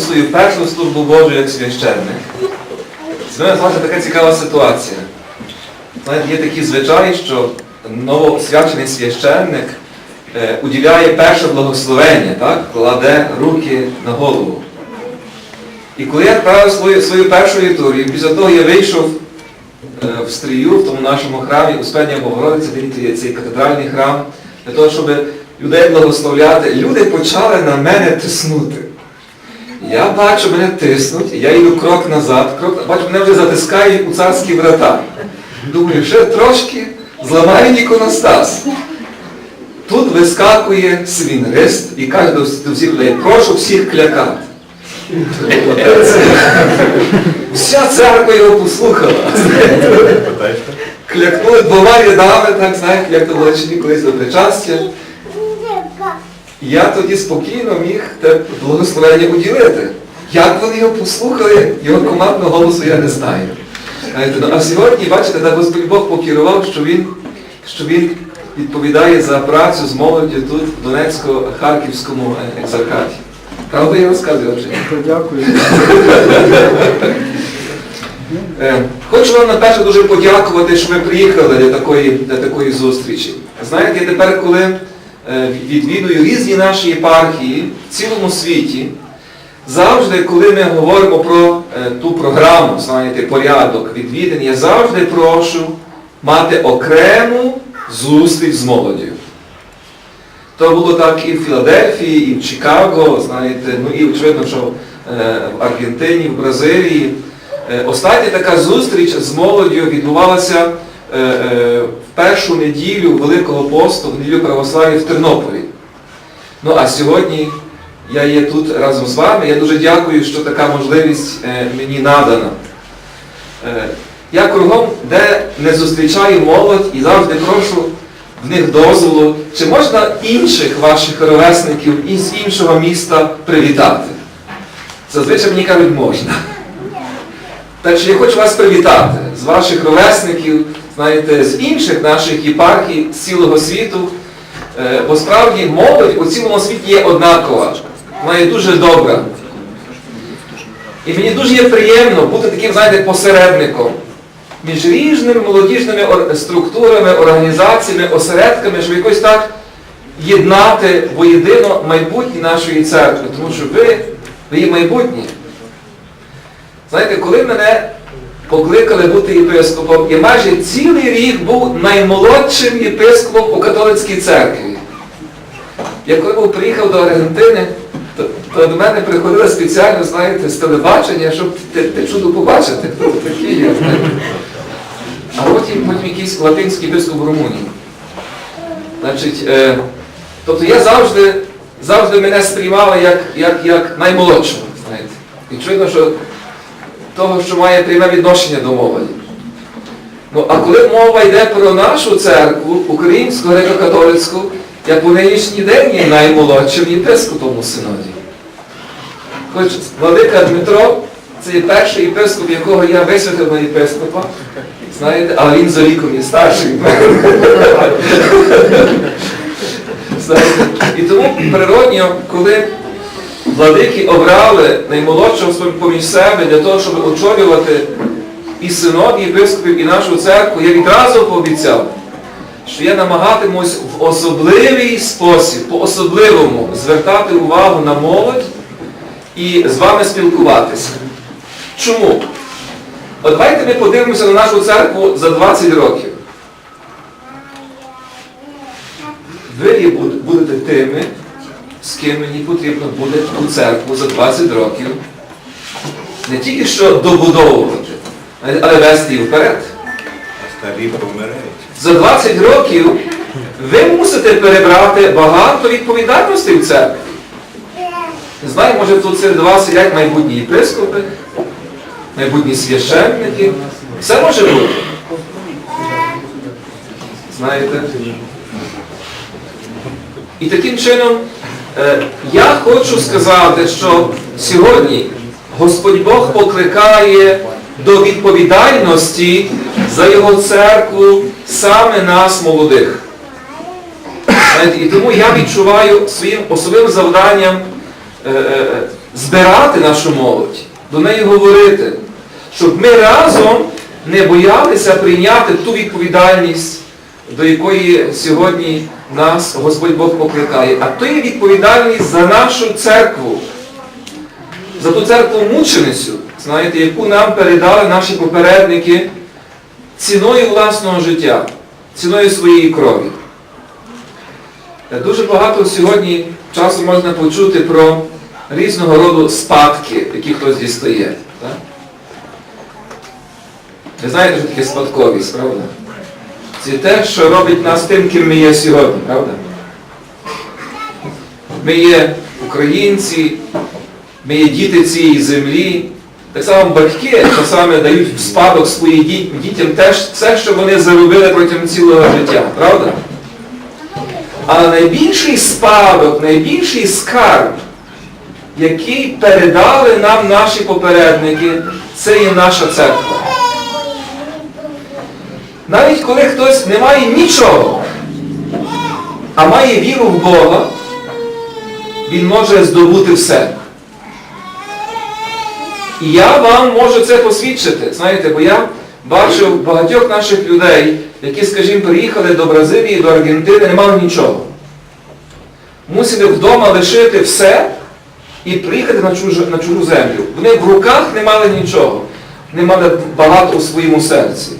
свою першу службу Божу як священник, з така цікава ситуація. Є такі звичаї, що новосвячений священник е, уділяє перше благословення, так? кладе руки на голову. І коли я відправив свою, свою першу літургію, після того я вийшов е, в стрію, в тому нашому храмі, Успення Богородиці, дивіться, є цей катедральний храм, для того, щоб людей благословляти, люди почали на мене тиснути. Я бачу, мене тиснуть, я йду крок назад, крок, бачу, мене вже затискають у царські врата. Думаю, ще трошки зламають іконостас. Тут вискакує свінгрист і каже до, всіх людей, прошу всіх клякати. Вся церква його послухала. Клякнули двома рядами, так знаєте, як то було колись до причастя. Я тоді спокійно міг те благословення уділити. Як вони його послухали, його командного голосу я не знаю. Ну, А сьогодні, бачите, так Господь Бог покерував, що він, що він відповідає за працю з молоддю тут, в Донецько-Харківському е, екзархаті. Правда, я розказую вже. Дякую. Е, Хочу вам наперше дуже подякувати, що ви приїхали для такої, для такої зустрічі. Знаєте, тепер, коли відвідую різні наші єпархії в цілому світі, завжди, коли ми говоримо про е, ту програму, знаєте, порядок відвідин, я завжди прошу мати окрему зустріч з молоддю. То було так і в Філадельфії, і в Чикаго, знаєте, ну і очевидно, що е, в Аргентині, в Бразилії. Е, Остання така зустріч з молоддю відбувалася е, е, першу неділю Великого посту, в неділю православ'я в Тернополі. Ну а сьогодні я є тут разом з вами. Я дуже дякую, що така можливість е, мені надана. Е, Я кругом, де не зустрічаю молодь і завжди прошу в них дозволу, чи можна інших ваших ровесників із іншого міста привітати. Зазвичай мені кажуть, можна. Так що я хочу вас привітати з ваших ровесників, знаєте, з інших наших єпархій, з цілого світу. Е, Бо справді молодь у цілому світі є однакова. Вона є дуже добра. І мені дуже є приємно бути таким, знаєте, посередником між різними молодіжними структурами, організаціями, осередками, щоб якось так єднати воєдино майбутнє нашої церкви. Тому що ви, ви є майбутнє. Знаєте, коли мене покликали бути єпископом, я майже цілий рік був наймолодшим єпископом у католицькій церкві. Я коли був приїхав до Аргентини, то, то до мене приходили спеціально, знаєте, з телебачення, щоб те, те чудо побачити. А потім, потім якийсь латинський єпископ в Румунії. Значить, е, тобто я завжди, завжди мене сприймали як, як, як наймолодшого. знаєте. І очевидно, що того, що має пряме відношення до молоді. Ну, а коли мова йде про нашу церкву, українську, греко-католицьку, я по нинішній день є наймолодшим єпископом у синоді. Хоч Владика Дмитро, це є перший єпископ, якого я висвятив на єпископа, знаєте, але він за віком є старший. І тому природньо, коли владики обрали наймолодшого поміж себе для того, щоб очолювати і синод, і єпископів, і нашу церкву, я відразу пообіцяв, що я намагатимусь в особливий спосіб, по-особливому звертати увагу на молодь і з вами спілкуватися. Чому? От давайте ми подивимося на нашу церкву за 20 років. Ви будете тими, ким мені потрібно буде ту церкву за 20 років не тільки що добудовувати, але вести її вперед. Старі помирають. За 20 років ви мусите перебрати багато відповідальностей в церкві. Не знаю, може тут серед вас сидять майбутні єпископи, майбутні священники. Все може бути. Знаєте? І таким чином я хочу сказати, що сьогодні Господь Бог покликає до відповідальності за Його церкву саме нас, молодих. І тому я відчуваю своїм особливим завданням е, е, збирати нашу молодь, до неї говорити, щоб ми разом не боялися прийняти ту відповідальність, до якої сьогодні нас Господь Бог покликає. А то є відповідальність за нашу церкву, за ту церкву мученицю, знаєте, яку нам передали наші попередники ціною власного життя, ціною своєї крові. Е, Дуже багато сьогодні часу можна почути про різного роду спадки, які хтось дістає. Так? Ви знаєте, що таке спадковість, правда? Це те, що робить нас тим, ким ми є сьогодні, правда? Ми є українці, ми є діти цієї землі. Так само батьки часами дають в спадок своїм діт- дітям теж все, що вони заробили протягом цілого життя, правда? Але найбільший спадок, найбільший скарб, який передали нам наші попередники, це є наша церква. Навіть коли хтось не має нічого, а має віру в Бога, він може здобути все. І я вам можу це посвідчити, знаєте, бо я бачив багатьох наших людей, які, скажімо, приїхали до Бразилії, до Аргентини, не мали нічого. Мусили вдома лишити все і приїхати на чужу, на чужу землю. Вони в руках не мали нічого, не мали багато у своєму серці.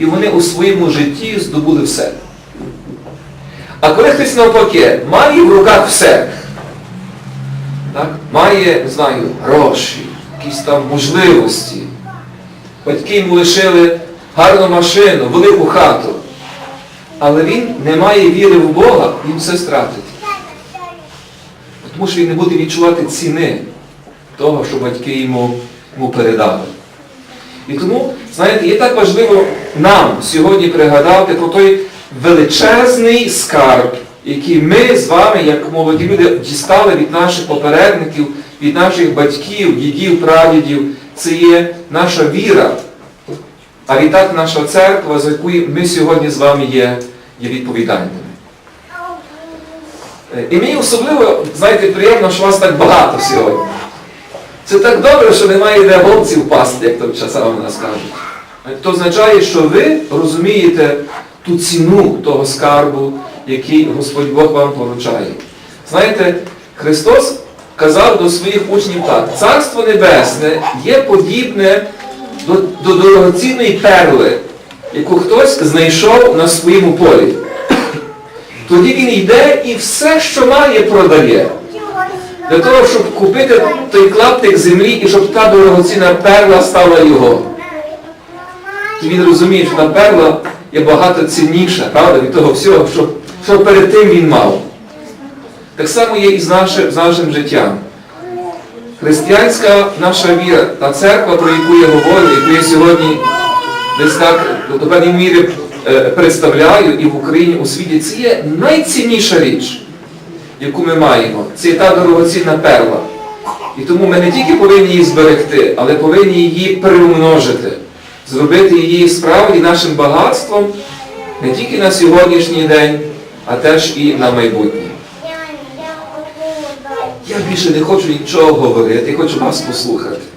І вони у своєму житті здобули все. А коли хтось навпаки має в руках все, так? має, не знаю, гроші, якісь там можливості, батьки йому лишили гарну машину, велику хату, але він не має віри в Бога, він все стратить. Тому що він не буде відчувати ціни того, що батьки йому, йому передали. І тому, знаєте, є так важливо нам сьогодні пригадати про той величезний скарб, який ми з вами, як молоді люди, дістали від наших попередників, від наших батьків, дідів, прадідів. Це є наша віра. А відтак наша церква, за якою ми сьогодні з вами є, є відповідальними. Е, І мені особливо, знаєте, приємно, що вас так багато сьогодні. Це так добре, що немає де голці впасти, як то часами нас кажуть. Це означає, що ви розумієте ту ціну того скарбу, який Господь Бог вам поручає. Знаєте, Христос казав до своїх учнів так, Царство Небесне є подібне до, до дорогоцінної перли, яку хтось знайшов на своєму полі. Тоді він йде і все, що має, продає. Для того, щоб купити той клаптик землі і щоб та дорогоцінна перла стала його. І він розуміє, що та перла є багато цінніша, правда, від того всього, що, що перед тим він мав. Так само є і з нашим, з нашим життям. Християнська наша віра, та церква, про яку я говорю, яку я сьогодні десь так до певної міри е, представляю і в Україні у світі, це є найцінніша річ, яку ми маємо. Це та дорогоцінна перла. І тому ми не тільки повинні її зберегти, але повинні її приумножити, зробити її справді нашим багатством не тільки на сьогоднішній день, а теж і на майбутнє. Я більше не хочу нічого говорити, я хочу вас послухати.